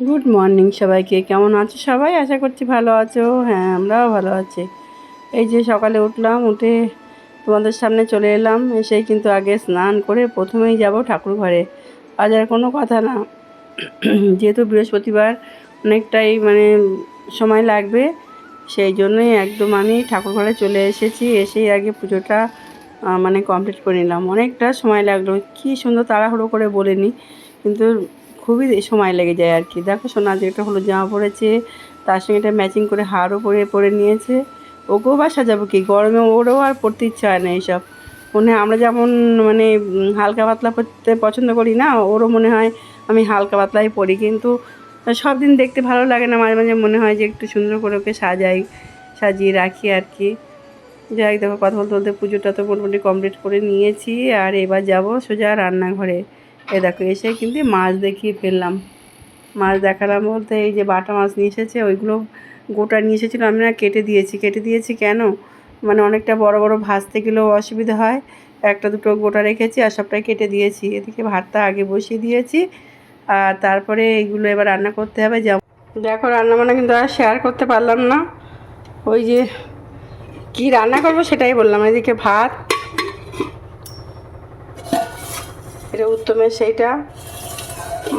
Good morning সবাইকে। কেমন আছো সবাই? আশা করছি ভালো আছো। হ্যাঁ আমরাও ভালো আছি। এই যে সকালে উঠলাম, উঠে তোমাদের সামনে চলে এলাম। এসেই কিন্তু আগে স্নান করে প্রথমেই যাব ঠাকুর ঘরে। আজ আর কোনো কথা না। যেহেতু বৃহস্পতিবার, অনেকটাই মানে সময় লাগবে, সেই জন্যই একদম আমি ঠাকুর ঘরে চলে এসেছি। এসেই আগে পুজোটা মানে কমপ্লিট করে নিলাম। অনেকটা সময় লাগল। কি সুন্দর তাড়াহুড়ো করে বলিনি, কিন্তু খুবই সময় লেগে যায় আর কি। দেখো সোনা যে একটা হলুদ জামা পরেছে, তার সঙ্গে এটা ম্যাচিং করে হারও পরে পরে নিয়েছে। ওকেও বা সাজাবো কি? গরমে ওরও আর পড়তে ইচ্ছা হয় না এইসব। মনে আমরা যেমন মানে হালকা পাতলা পরতে পছন্দ করি না, ওরও মনে হয় আমি হালকা পাতলাই পরি। কিন্তু সব দিন দেখতে ভালো লাগে না, মাঝে মাঝে মনে হয় যে একটু সুন্দর করে ওকে সাজাই, সাজিয়ে রাখি আর কি। যাই দেখো কথা বলতে বলতে পুজোটা তো মোটামুটি কমপ্লিট করে নিয়েছি, আর এবার যাব সোজা রান্নাঘরে। এ দেখো, এসে কিন্তু মাছ দেখিয়ে ফেললাম। মাছ দেখালাম বলতে এই যে বাটা মাছ নিয়ে এসেছে, ওইগুলো গোটা নিয়ে এসেছিল, আমি না কেটে দিয়েছি। কেটে দিয়েছি কেন? মানে অনেকটা বড় বড় ভাজতে গেলেও অসুবিধা হয়। একটা দুটো গোটা রেখেছি আর সবটাই কেটে দিয়েছি। এদিকে ভাতটা আগে বসিয়ে দিয়েছি, আর তারপরে এইগুলো এবার রান্না করতে হবে। যেমন দেখো রান্না বান্না কিন্তু আর শেয়ার করতে পারলাম না। ওই যে কি রান্না করব সেটাই বললাম এদিকে ভাত এটা উত্তমের সেইটা,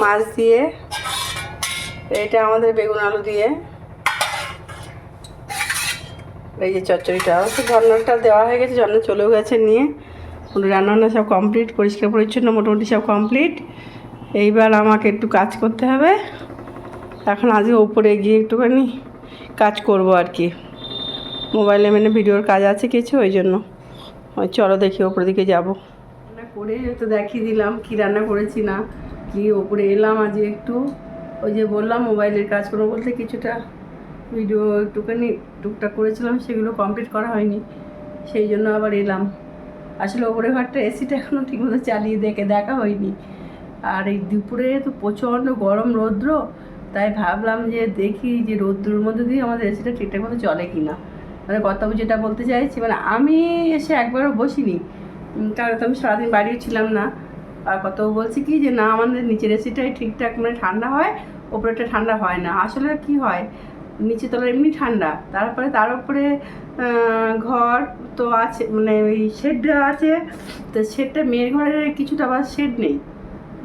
মাছ দিয়ে এটা আমাদের বেগুন আলু দিয়ে। এই যে চচ্চড়িটা, অবশ্য ঝর্ণাটা দেওয়া হয়ে গেছে, ঝর্ণা চলেও গেছে নিয়ে। রান্না বান্না সব কমপ্লিট পরিষ্কার পরিচ্ছন্ন, মোটামুটি সব কমপ্লিট এইবার আমাকে একটু কাজ করতে হবে। এখন আজকে ওপরে গিয়ে একটুখানি কাজ করব আর কি। মোবাইলে মানে ভিডিওর কাজ আছে কিছু, ওই জন্য। ওই চলো দেখি ওপরের দিকে যাব। করে তো দেখিয়ে দিলাম কি রান্না করেছি না, কি ওপরে এলাম আজ একটু। ওই যে বললাম মোবাইলের কাজ করব বলতে কিছুটা ভিডিও একটুখানি টুকটাক করেছিলাম, সেগুলো কমপ্লিট করা হয়নি, সেই জন্য আবার এলাম। আসলে ওপরে ঘরটা এসিটা এখনও ঠিকমতো চালিয়ে দেখে দেখা হয়নি। আর এই দুপুরে তো প্রচণ্ড গরম রৌদ্র, তাই ভাবলাম যে দেখি যে রৌদ্রর মধ্যে দিয়ে আমাদের এসিটা ঠিকঠাক মতো চলে কি না মানে কথা যেটা বলতে চাইছি মানে আমি এসে একবারও বসিনি কারণ আমি সারাদিন বাড়িও ছিলাম না। আর কত বলছি কি যে, না, আমাদের নিচের এসিটাই ঠিকঠাক মানে ঠান্ডা হয় ওপরেটা ঠান্ডা হয় না। আসলে কি হয় নিচে তলার এমনি ঠান্ডা, তারপরে তার উপরে ঘর তো আছে মানে ওই শেডটা আছে, তো শেডটা মেয়ের ঘরের কিছুটা আবার শেড নেই।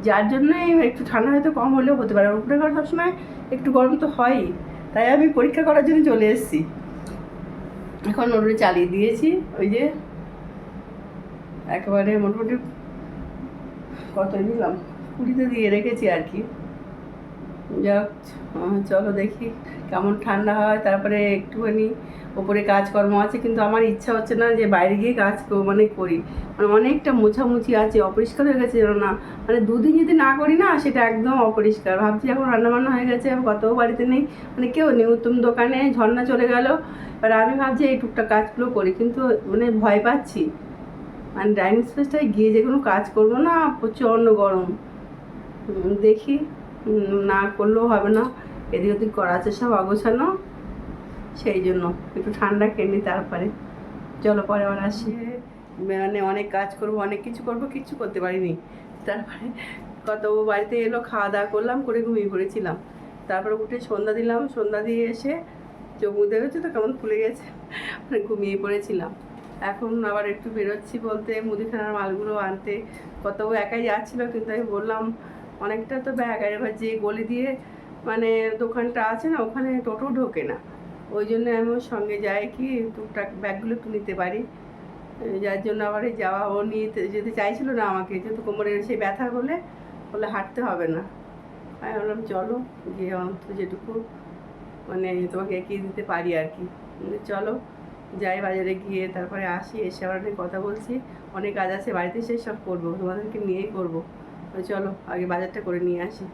যার জন্যই একটু ঠান্ডা হয়তো কম হলেও হতে পারে। উপরে ঘর সবসময় একটু গরম তো হয়ই। তাই আমি পরীক্ষা করার জন্য চলে এসেছি। এখন ওটা চালিয়ে দিয়েছি, ওই যে একেবারে মোটামুটি কত দিলাম কুড়িতে দিয়ে রেখেছি আর কি। যাক চলো দেখি কেমন ঠান্ডা হয়। তারপরে একটুখানি ওপরে কাজকর্ম আছে, কিন্তু আমার ইচ্ছা হচ্ছে না যে বাইরে গিয়ে কাজ মানে করি। মানে অনেকটা মোছামুছি আছে, অপরিষ্কার হয়ে গেছে যেন না। মানে দুদিন যদি না করি না, সেটা একদম অপরিষ্কার। ভাবছি এখন রান্নাবান্না হয়ে গেছে কত বাড়িতে নেই। মানে কেউ নেই, উত্তম দোকানে ঝর্ণা চলে গেল। এবার আমি ভাবছি এই টুকটাক কাজগুলো করি, কিন্তু মানে ভয় পাচ্ছি। মানে ডাইনিং স্পেসটায় গিয়ে যে কোনো কাজ করব না, প্রচণ্ড গরম। দেখি না করলেও হবে না। এদিক ওদিক করা আছে সব অগোছানো সেই জন্য, একটু ঠান্ডা কেনি তারপরে। চলো, পরে আবার আসি। মানে অনেক কাজ করব, অনেক কিছু করব, কিচ্ছু করতে পারিনি। তারপরে কত বাড়িতে এলো, খাওয়া দাওয়া করলাম, করে ঘুমিয়ে পড়েছিলাম। তারপরে উঠে সন্ধ্যা দিলাম, সন্ধ্যা দিয়ে এসে চোখ মুখ দেখেছে তো, কেমন ফুলে গেছে? মানে ঘুমিয়ে পড়েছিলাম। এখন আবার একটু বেরোচ্ছি বলতে মুদিখানার মালগুলো আনতে। কত একাই যাচ্ছিল কিন্তু আমি বললাম, অনেকটা তো ব্যাগ, আর এবার যে গলি দিয়ে মানে দোকানটা আছে না, ওখানে টোটো ঢোকে না। ওই জন্য আমি ওর সঙ্গে যাই কি, টুকটাক ব্যাগগুলো একটু নিতে পারি। যার জন্য আবার এই যাওয়া, ও নিয়ে যেতে- চাইছিল না আমাকে, যেহেতু কোমরের সেই ব্যথা বলে বলে হাঁটতে হবে না। আমি বললাম, চলো, গিয়ে অন্তত যেটুকু মানে তোমাকে এগিয়ে দিতে পারি আর কি। চলো। যাই বাজারে গিয়ে তারপরে আসি, এসে আবার অনেক কথা বলছি। অনেক কাজ আছে, বাড়িতে এসে সব করব, তোমাদেরকে নিয়েই করব। চলো, আগে বাজারটা করে নিয়ে আসি।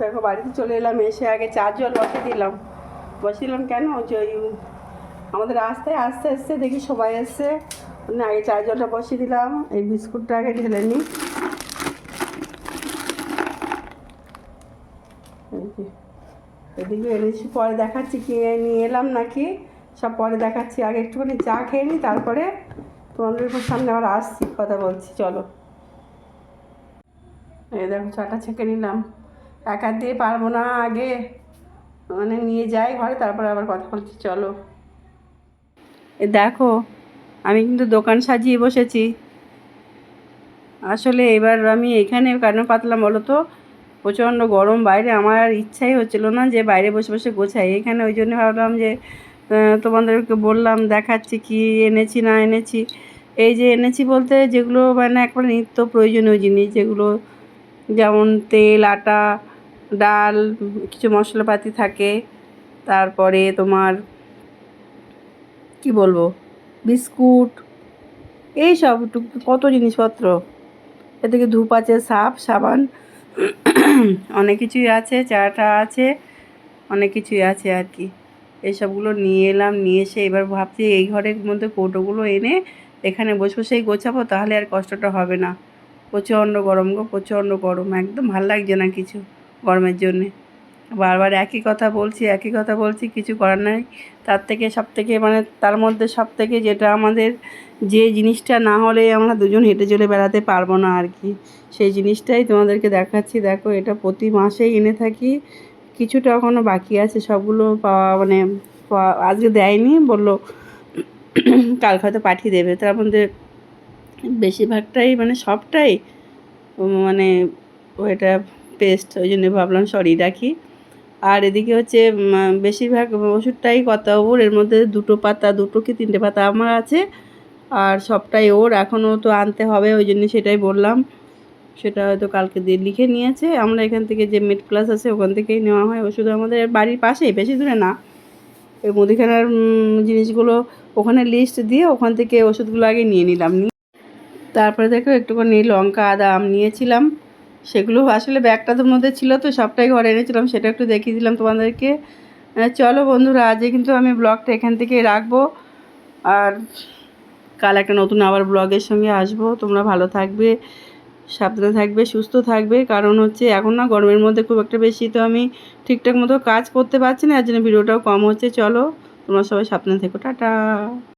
দেখো, বাড়িতে চলে এলাম, এসে আগে চা জল বসে দিলাম। বসে দিলাম কেন? যে ওই আমাদের রাস্তায় আস্তে আস্তে দেখি সবাই এসছে। আগে চা জলটা বসিয়ে দিলাম, এই বিস্কুটটা আগে ঢেলে নিই। এদিকে এনেছি পরে দেখাচ্ছি, কি নিয়ে এলাম নাকি? সব পরে দেখাচ্ছি। আগে একটুখানি চা খেয়ে নিই তারপরে তোমাদের সামনে আবার আসছি, কথা বলছি, চলো। এই দেখো, চাটা ছেঁকে নিলাম। একা দিয়ে পারব না আগে। মানে নিয়ে যাই ঘরে, তারপরে আবার কথা বলছি, চলো। এ দেখো, আমি কিন্তু দোকান সাজিয়ে বসেছি। আসলে এবার আমি এখানে কেন পাতলাম বলো তো? প্রচণ্ড গরম, বাইরে আমার ইচ্ছাই হচ্ছিল না যে বাইরে বসে বসে গোছাই। এখানে ওই জন্য ভাবলাম যে তোমাদেরকে বললাম, দেখাচ্ছি কি এনেছি না এনেছি। এই যে এনেছি বলতে যেগুলো মানে একবারে নিত্য প্রয়োজনীয় জিনিস, যেগুলো যেমন তেল, আটা, ডাল, কিছু মশলাপাতি থাকে। তারপরে তোমার, কি বলব, বিস্কুট, এই সব কত জিনিসপত্র। এ থেকে ধূপ আছে, সাপ, সাবান, অনেক কিছুই আছে, চাটা আছে, অনেক কিছুই আছে আর কি। এইসবগুলো নিয়ে এলাম, নিয়ে এসে এবার ভাবছি এই ঘরের মধ্যে কৌটোগুলো এনে এখানে বসে বসেই গোছাবো, তাহলে আর কষ্টটা হবে না। প্রচণ্ড গরম গো, প্রচণ্ড গরম, একদম ভালো লাগছে না কিছু গরমের জন্যে। বারবার একই কথা বলছি, একই কথা বলছি, কিছু করার নাই। তার থেকে সব থেকে মানে তার মধ্যে সব থেকে যেটা আমাদের যে জিনিসটা না হলে আমরা দুজন হেঁটে চলে বেড়াতে পারব না আর কি। সেই জিনিসটাই তোমাদেরকে দেখাচ্ছি। দেখো, এটা প্রতি মাসেই এনে থাকি। কিছুটা এখনও বাকি আছে, সবগুলো পাওয়া মানে আজকে দেয়নি, বলল কাল হয়তো পাঠিয়ে দেবে। তার মধ্যে বেশিরভাগটাই মানে সবটাই মানে ওইটা পেস্ট ওই জন্য ভাবলাম সরি রাখি। আর এদিকে হচ্ছে বেশিরভাগ ওষুধটাই কথা ওর, এর মধ্যে দুটো পাতা, দুটো কি তিনটে পাতা আমার আছে, আর সবটাই ওর এখনও তো আনতে হবে, ওই জন্য সেটাই বললাম। সেটা হয়তো কালকে দিয়ে লিখে নিয়েছে। আমরা এখান থেকে যে মেড প্লাস আছে, ওখান থেকেই নেওয়া হয়। ওষুধ আমাদের বাড়ির পাশেই, বেশি দূরে না। ওই মুদিখানার জিনিসগুলো ওখানে লিস্ট দিয়ে ওখান থেকে ওষুধগুলো আগে নিয়ে নিলাম। তারপরে দেখো একটুখানি লঙ্কা, আদা, আম নিয়েছিলাম। সেগুলো আসলে ব্যাগটার মধ্যে ছিল তো, সবটাই ঘরে এনেছিলাম। সেটা একটু দেখিয়ে দিলাম তোমাদেরকে। চলো বন্ধুরা, আজকে কিন্তু আমি ব্লগটা এখান থেকে রাখব। আর কাল একটা নতুন আবার ব্লগের সঙ্গে আসব। তোমরা ভালো থাকবে। সাবধানে থাকবে, সুস্থ থাকবে। কারণ হচ্ছে এখন না গরমের মধ্যে খুব একটা বেশি তো আমি ঠিকঠাক মতো কাজ করতে পারছি না। এর জন্য ভিডিওটাও কম হচ্ছে। চলো, তোমরা সবাই সাবধানে থেকো। টাটা।